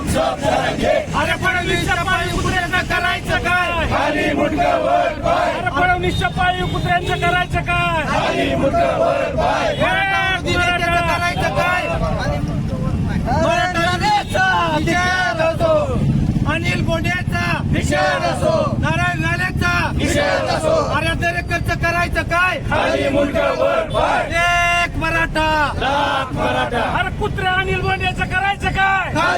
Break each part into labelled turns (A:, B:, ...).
A: अरे फडणवीसच्या करायचं काय?
B: खाली मुंडका वर पाय.
A: अरे फडणवीसच्या पाळी कुत्र्यांचं करायचं काय?
B: खाली मुंडका वर पाय
A: मराठा.
C: करायचं काय? मराठा निषेध असो. अनिल बोंडेचा
B: निषेध असो.
C: नारायण राणेचा
B: निषेध असो.
C: अरे दरेकरचं करायचं काय?
B: खाली मुंडका वर पाय.
C: एक मराठा.
B: मराठा.
A: अरे कुत्र्या अनिल बोंड्याचं करायचं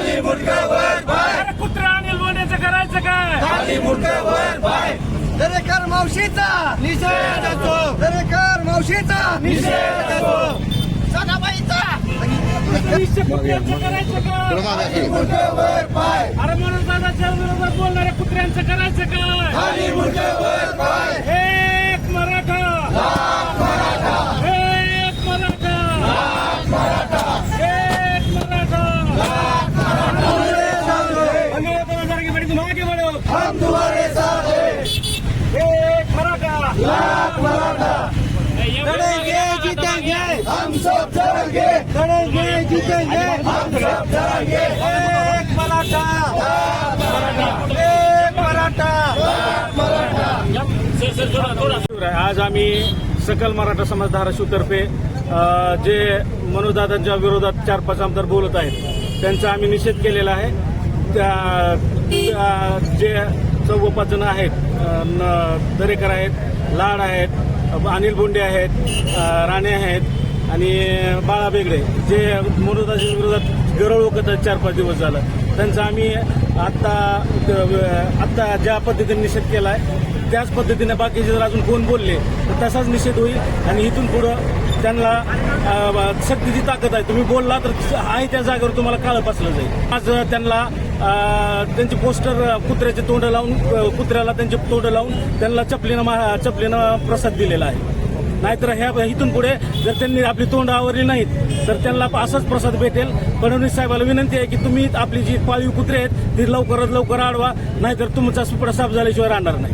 B: खाली मुंडका वर पाय
A: अनिल बोंड्याचं करायचं काय?
B: खाली मुंडका वर पाय.
C: दरेकर मावशीचा निषेध असो. दरेकर मावशीचा
B: निषेध असो.
C: सदाबाईचा.
A: करायचं काय
B: मुंडका वर पाय.
A: अरे म्हणून दादाच्या बोलणाऱ्या कुत्र्यांचं करायचं काय
B: खाली मुंडका वर पाय
A: एक मराठा एक मराठा एक मराठा अंग्रेजों को नजर की बड़ी तुम आगे बढ़ो
B: हम तुम्हारे साथ हैं
A: एक मराठा
B: लाख मराठा
C: लड़ेंगे जीतेंगे
B: हम सब चलेंगे
C: लड़ेंगे जीतेंगे
B: हम सब चलेंगे
C: एक मराठा एक मराठा
A: आज आम्ही सकल मराठा समाज धाराशिवतर्फे जे मनोजदादांच्या विरोधात चार पाच आमदार बोलत आहेत त्यांचा आम्ही निषेध केलेला आहे. त्या जे चौघ पाच जण आहेत दरेकर आहेत लाड आहेत अनिल बोंडे आहेत राणे आहेत आणि बाळा बेगडे जे मनोजदाच्या विरोधात गरळ ओकत चार पाच दिवस झालं. त्यांचा आम्ही आत्ता आत्ता ज्या पद्धतीने निषेध केला आहे त्याच पद्धतीने बाकीचे जर अजून कोण बोलले तर तसाच निषेध होईल. आणि इथून पुढं त्यांना सक्तीची शक्तीची ताकद आहे. तुम्ही बोलला तर आहे त्या जागेवर तुम्हाला काळं पासलं जाईल. आज त्यांना त्यांचे पोस्टर कुत्र्याचे तोंड लावून कुत्र्याला त्यांचे तोंड लावून त्यांना चपलीनं मा- चपलीनं प्रसाद दिलेला आहे. नाहीतर ह्या इथून पुढे जर त्यांनी आपली तोंड आवरली नाहीत तर त्यांना असाच प्रसाद भेटेल. फडणवीस साहेबाला विनंती आहे की तुम्ही आपली जी पाळीव कुत्रे आहेत ती लवकरात लवकर आडवा नाहीतर तुमचा सुपडा साफ झाल्याशिवाय राहणार नाही.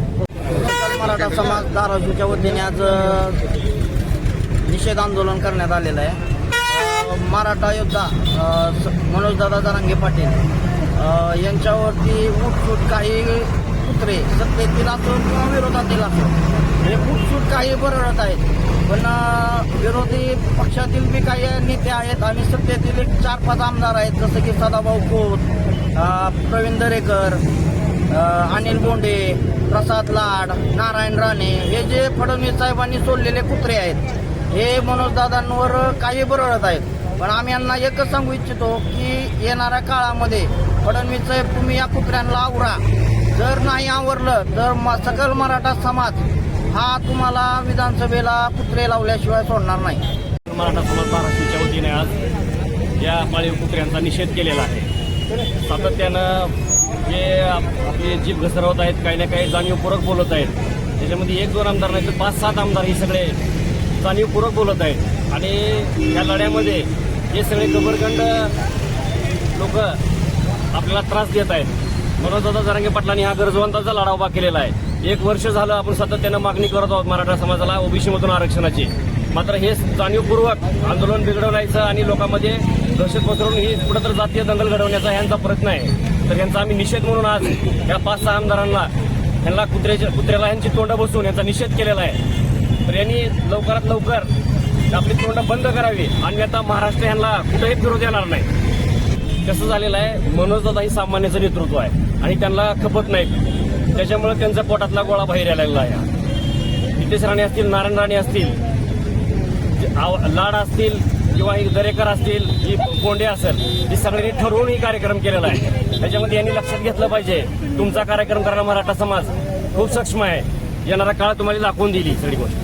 D: मराठा समाज धाराशिवच्या वतीने आज निषेध आंदोलन करण्यात आलेलं आहे. मराठा योद्धा स- मनोजदादा जरांगे पाटील यांच्यावरती उठसूट काही कुत्रे सत्तेतील असो किंवा विरोधातील असो हे उठसूट काही बरळत आहेत. पण विरोधी पक्षातील बी काही नेते आहेत आणि सत्तेतील एक चार पाच आमदार आहेत जसं की सदाभाऊ खोत प्रवीण दरेकर अनिल बोंडे प्रसाद लाड नारायण राणे हे जे फडणवीस साहेबांनी सोडलेले कुत्रे आहेत हे मनोजदादांवर काही बरळत आहेत. पण आम्ही यांना एकच सांगू इच्छितो की येणाऱ्या काळामध्ये फडणवीस साहेब तुम्ही या कुत्र्यांना आवरा. जर नाही आवरलं तर सकल मराठा समाज हा तुम्हाला विधानसभेला कुत्रे लावल्याशिवाय सोडणार नाही.
E: मराठा समाज धाराशिवच्या वतीने आज या पाळीव कुत्र्यांचा निषेध केलेला आहे. सातत्यानं जे आपले जीभ घसरवत आहेत काही ना काही जाणीवपूर्वक बोलत आहेत. त्याच्यामध्ये एक दोन आमदार नाही तर पाच सात आमदार हे सगळे जाणीवपूर्वक बोलत आहेत. आणि या लढ्यामध्ये हे सगळे गबरगंड लोक आपल्याला त्रास देत आहेत. मनोजदादा जरांगे पाटलांनी हा गरजवंताचा लढा उभा केलेला आहे. एक वर्ष झालं आपण सातत्यानं मागणी करत आहोत मराठा समाजाला ओबीसीमधून आरक्षणाची. मात्र हे जाणीवपूर्वक आंदोलन बिघडवण्याचं आणि लोकांमध्ये दहशत पसरवून ही कुठंतरी जातीय दंगल घडवण्याचा यांचा प्रयत्न आहे. तर यांचा आम्ही निषेध म्हणून आज या पाच सहा आमदारांना यांना कुत्र्याच्या कुत्र्याला यांची तोंड बसवून यांचा निषेध केलेला आहे. तर यांनी लवकरात लवकर आपली तोंड बंद करावी आणि आता महाराष्ट्र यांना कुठेही फिरू देणार नाही. कसं झालेलं आहे मनोजदादा ही सामान्याचं नेतृत्व आहे आणि त्यांना खपत नाही त्याच्यामुळे त्यांचा पोटातला गोळा बाहेर यायला लागला आहे नितेश राणे असतील नारायण राणे असतील आव- लाड असतील किंवा ही दरेकर असतील ही कोंडे असेल ही सगळ्यांनी ठरवून ही कार्यक्रम केलेला आहे. त्याच्यामध्ये यांनी लक्षात घेतलं पाहिजे तुमचा कार्यक्रम करणारा मराठा समाज खूप सक्षम आहे. येणारा काळ तुम्हाला दाखवून दिली सगळी गोष्ट.